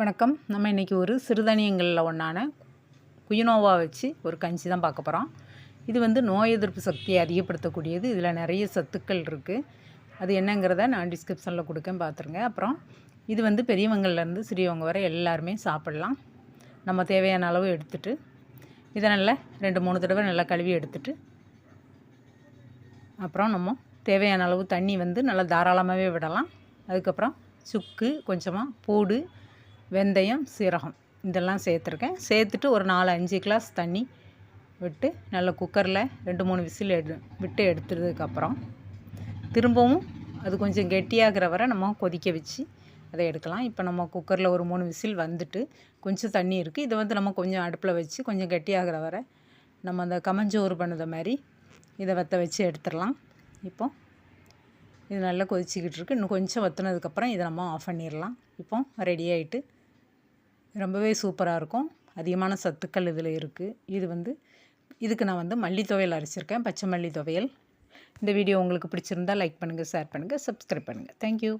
வணக்கம். நம்ம இன்றைக்கி ஒரு சிறுதானியங்களில் ஒன்றான குயினோவா வச்சு ஒரு கஞ்சி தான் பார்க்க போகிறோம் இது வந்து நோய் எதிர்ப்பு சக்தியை அதிகப்படுத்தக்கூடியது. இதில் நிறைய சத்துக்கள் இருக்குது அது என்னங்கிறத நான் டிஸ்கிரிப்ஷனில் கொடுக்கேன் பார்த்துருங்க. அப்புறம் இது வந்து பெரியவங்கள்லேருந்து சிறியவங்க வரை எல்லாருமே சாப்பிட்லாம். நம்ம தேவையான அளவு எடுத்துட்டு இதை நல்லா ரெண்டு மூணு தடவை நல்லா கழுவி எடுத்துட்டு அப்புறம் நம்ம தேவையான அளவு தண்ணி வந்து நல்லா தாராளமாகவே விடலாம். அதுக்கப்புறம் சுக்கு கொஞ்சமாக பூடு வெந்தயம் சீரகம் இதெல்லாம் சேர்த்துருக்கேன். சேர்த்துட்டு ஒரு நாலு அஞ்சு கிளாஸ் தண்ணி விட்டு நல்ல குக்கரில் ரெண்டு மூணு விசில் எடு விட்டு எடுத்ததுக்கப்புறம் திரும்பவும் அது கொஞ்சம் கெட்டியாகிற வரை நம்ம கொதிக்க வச்சு அதை எடுக்கலாம். இப்போ நம்ம குக்கரில் ஒரு மூணு விசில் வந்துட்டு கொஞ்சம் தண்ணி இருக்குது இதை வந்து நம்ம கொஞ்சம் அடுப்பில் வச்சு கொஞ்சம் கெட்டியாகிற வரை நம்ம அந்த கமஞ்சோறு பண்ணுத மாதிரி இதை வற்ற வச்சு எடுத்துடலாம். இப்போ இது நல்லா கொதிச்சிக்கிட்டு இருக்குது இன்னும் கொஞ்சம் வற்றுனதுக்கப்புறம் இதை நம்ம ஆஃப் பண்ணிடலாம். இப்போ ரெடி ஆகிட்டு ரொம்பவே சூப்பராக இருக்கும். அதிகமான சத்துக்கள் இதில் இருக்குது இது வந்து இதுக்கு நான் வந்து மல்லி துவையல் அரைச்சிருக்கேன். பச்சை மல்லி துவையல் இந்த வீடியோ உங்களுக்கு பிடிச்சிருந்தால் லைக் பண்ணுங்கள் ஷேர் பண்ணுங்கள் சப்ஸ்கிரைப் பண்ணுங்கள் தேங்க்யூ